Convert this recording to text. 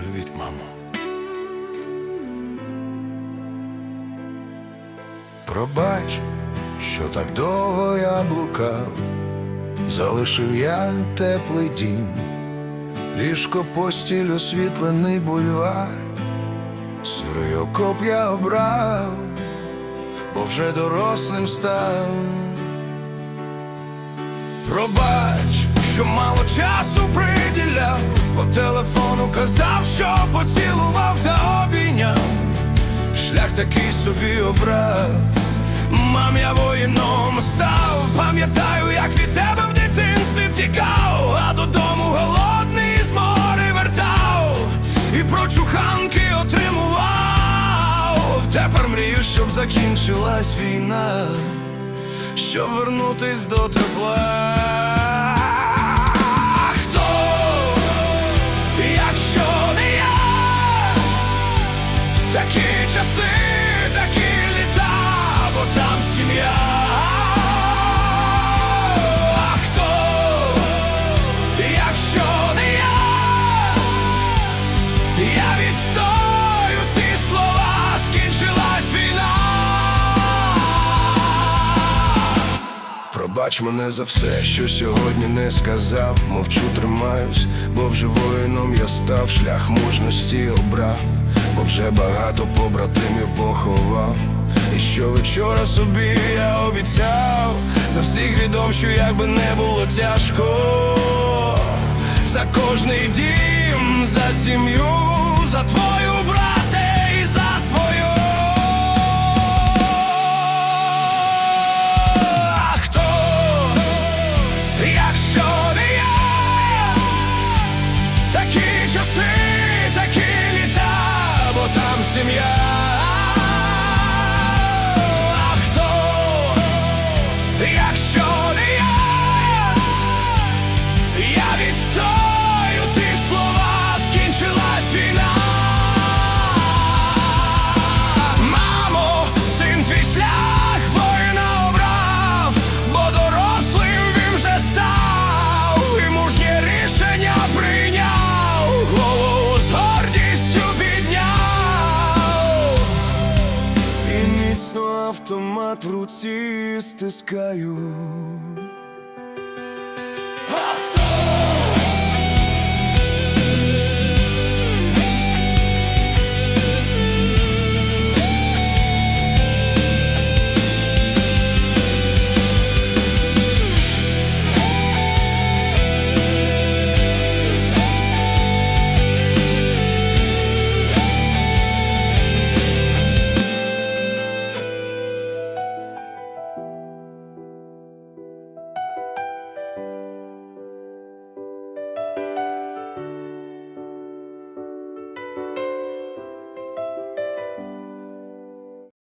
Привіт, мамо. Пробач, що так довго я блукав, залишив я теплий дім, ліжко постіль освітлений бульвар, сирий окоп я обрав, бо вже дорослим став. Пробач що мало часу приділяв, по телефону казав, що поцілував та обійняв. Шлях такий собі обрав. Мам, я воїном став, пам'ятаю, як від тебе в дитинстві втікав, а додому голодний з моря вертав, і прочуханки отримував. Тепер мрію, щоб закінчилась війна, щоб вернутись до тепла. Такі часи, такі літа, бо там сім'я. А хто, якщо не я, я відстою ці слова, скінчилась війна. Пробач мене за все, що сьогодні не сказав, мовчу, тримаюсь, бо вже воїном я став, шлях мужності обрав, бо вже багато побратимів поховав. І що вечора собі я обіцяв, за всіх відом, що як би не було тяжко, за кожний дім, за сім'ю, за твою брате міцно автомат в руці стискаю.